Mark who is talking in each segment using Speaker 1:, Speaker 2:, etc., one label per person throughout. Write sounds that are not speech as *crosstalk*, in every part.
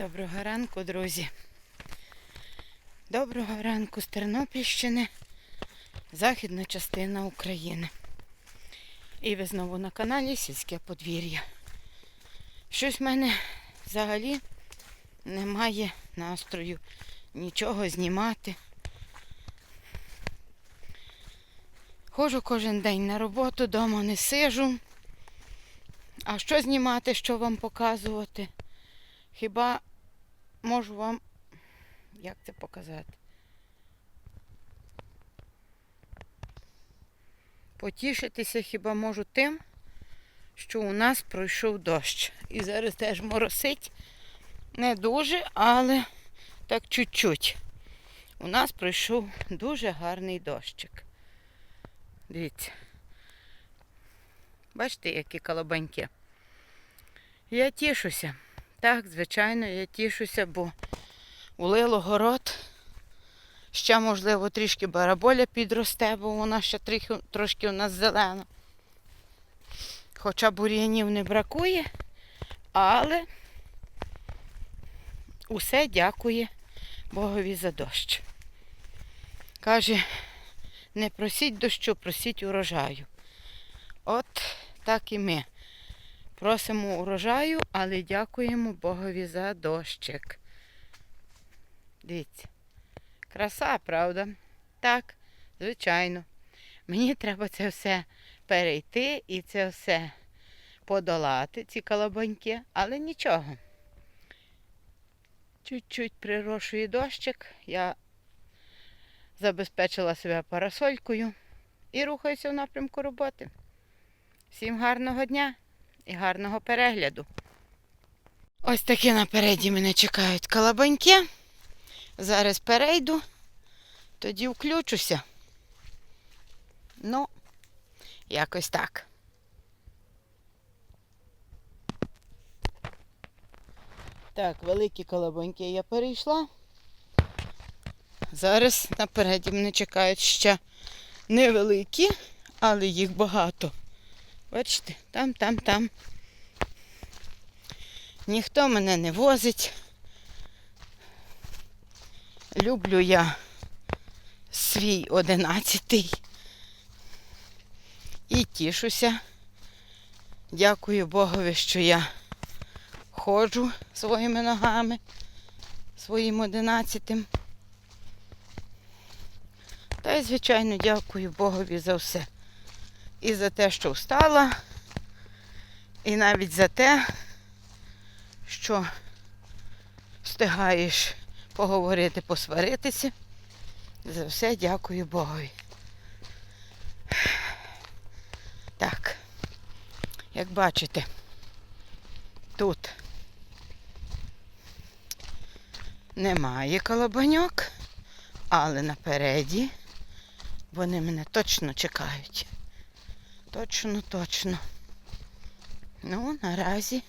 Speaker 1: Доброго ранку, друзі. Доброго ранку з Тернопільщини, західна частина України. І ви знову на каналі Сільське подвір'я. Щось в мене взагалі немає настрою нічого знімати. Ходжу кожен день на роботу, вдома не сижу. А що знімати, що вам показувати? Хіба можу вам, як це показати? Потішитися хіба можу тим, що у нас пройшов дощ. І зараз теж моросить. Не дуже, але так чуть-чуть. У нас пройшов дуже гарний дощик. Дивіться. Бачите, які колобаньки. Я тішуся. Так, звичайно, я тішуся, бо улило город. Ще, можливо, трішки бараболя підросте, бо вона ще трохи, трошки у нас зелена. Хоча бур'янів не бракує, але усе дякує Богові за дощ. Каже, не просіть дощу, просіть урожаю. От так і ми. Просимо урожаю, але дякуємо Богові за дощик. Дивіться. Краса, правда? Так, звичайно. Мені треба це все перейти і це все подолати, ці колобаньки, але нічого. Чуть-чуть прирошує дощик. Я забезпечила себе парасолькою і рухаюся в напрямку роботи. Всім гарного дня! І гарного перегляду. Ось такі напереді мене чекають калабаньки. Зараз перейду, тоді включуся. Ну, якось так. Так, великі колобоньки я перейшла. Зараз напереді мене чекають ще невеликі, але їх багато. Бачите, там, там, там. Ніхто мене не возить. Люблю я свій одинадцятий. І тішуся. Дякую Богові, що я ходжу своїми ногами, своїм одинадцятим. Та й, звичайно, дякую Богові за все. І за те, що встала, і навіть за те, що встигаєш поговорити, посваритися. За все дякую Богові. Так, як бачите, тут немає колобаньок, але напереді вони мене точно чекають. Точно, точно. Ну, наразі.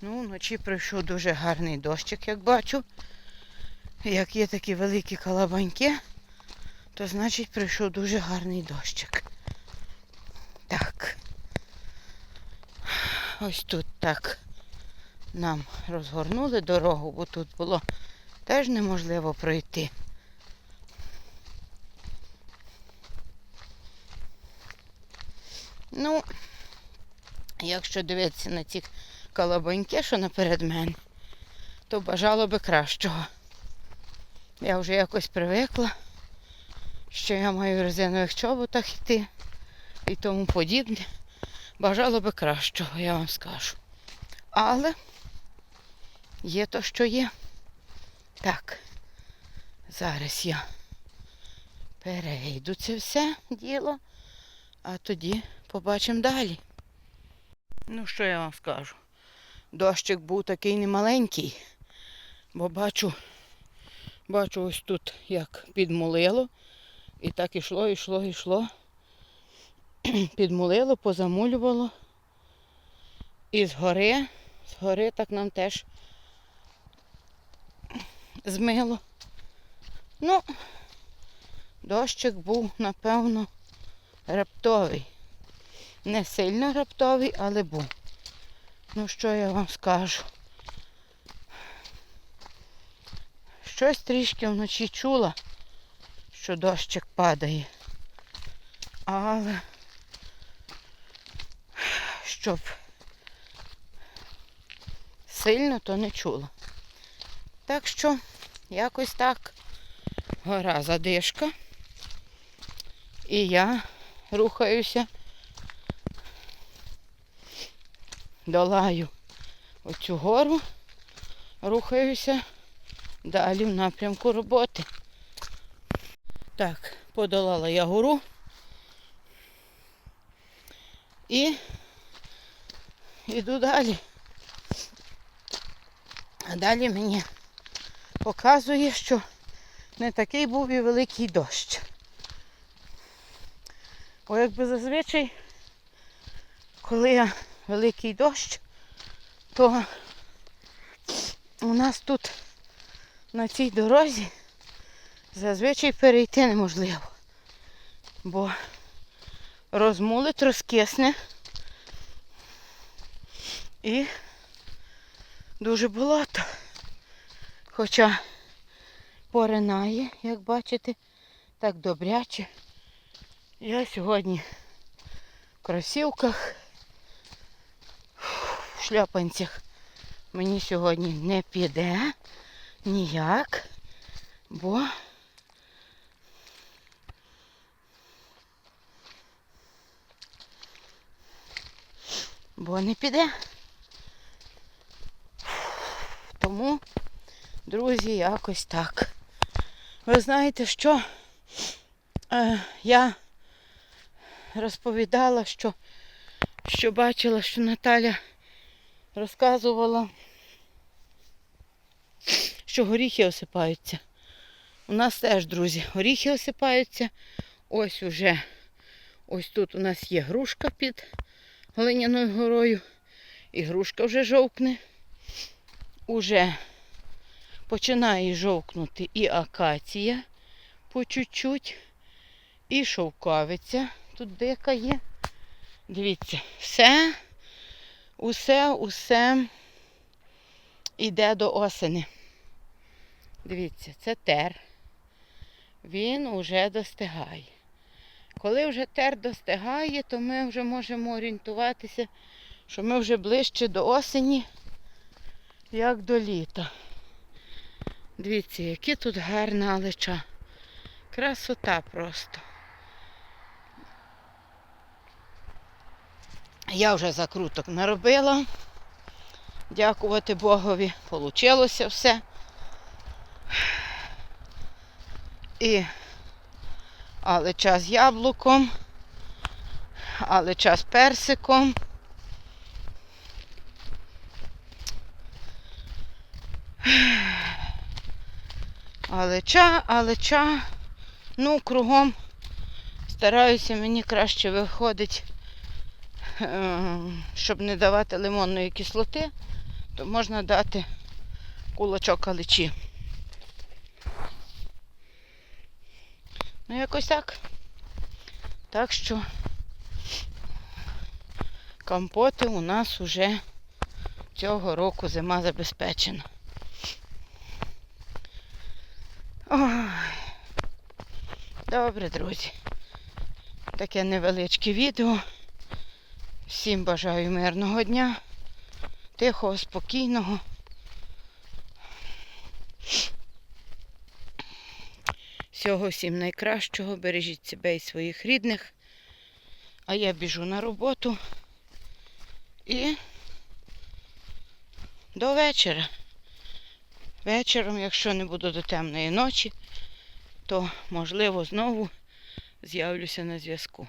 Speaker 1: Ну, вночі пройшов дуже гарний дощик, як бачу. Як є такі великі калабаньки, то значить прийшов дуже гарний дощик. Так. Ось тут так нам розгорнули дорогу, бо тут було теж неможливо пройти. Ну, якщо дивитися на ці колобоньки, що наперед мене, то бажало би кращого. Я вже якось привикла, що я маю в резинових чоботах йти і тому подібне. Бажало би кращого, я вам скажу. Але є то, що є. Так, зараз я перейду це все діло, а тоді побачимо далі. Ну, що я вам скажу? Дощик був такий немаленький, бо бачу, бачу ось тут як підмулило. І так ішло, ішло, ішло. *clears throat* Підмулило, позамулювало. І згори, згори так нам теж змило. Ну, дощик був, напевно, раптовий. Не сильно раптовий, але був. Ну що я вам скажу? Щось трішки вночі чула, що дощик падає. Але щоб сильно то не чула. Так що якось так гора задишка. І я рухаюся, долаю оцю гору, рухаюся далі в напрямку роботи. Так, подолала я гору. І йду далі. А далі мені показує, що не такий був і великий дощ. Бо якби зазвичай, коли я великий дощ, то у нас тут на цій дорозі зазвичай перейти неможливо. Бо розмулить, розкисне і дуже болото. Хоча поринає, як бачите, так добряче. Я сьогодні в кросівках, в шляпанцях мені сьогодні не піде ніяк, бо бо не піде. Тому, друзі, якось так. Ви знаєте, що е, я розповідала, що, що бачила, що Наталя розказувала, що горіхи осипаються. У нас теж, друзі, горіхи осипаються. Ось уже, ось тут у нас є грушка під Глиняною горою. І грушка вже жовкне. Уже починає жовкнути і акація по чуть-чуть, і шовковиця тут дика є. Дивіться, все, усе, усе йде до осени. Дивіться, це тер. Він уже достигає. Коли вже тер достигає, то ми вже можемо орієнтуватися, що ми вже ближче до осені, як до літа. Дивіться, які тут гарна алеча. Красота просто. Я вже закруток наробила. Дякувати Богові. Получилося все. І але час яблуком, але час персиком. Алеча, алеча. Ну, кругом стараюся, мені краще виходить, щоб не давати лимонної кислоти, то можна дати кулачок алечі. Ну, якось так. Так що компоти у нас уже цього року зима забезпечена. Ой. Добре, друзі. Таке невеличке відео. Всім бажаю мирного дня, тихого, спокійного. Всього всім найкращого. Бережіть себе і своїх рідних. А я біжу на роботу. І до вечора. Вечором, якщо не буду до темної ночі, то можливо знову з'явлюся на зв'язку.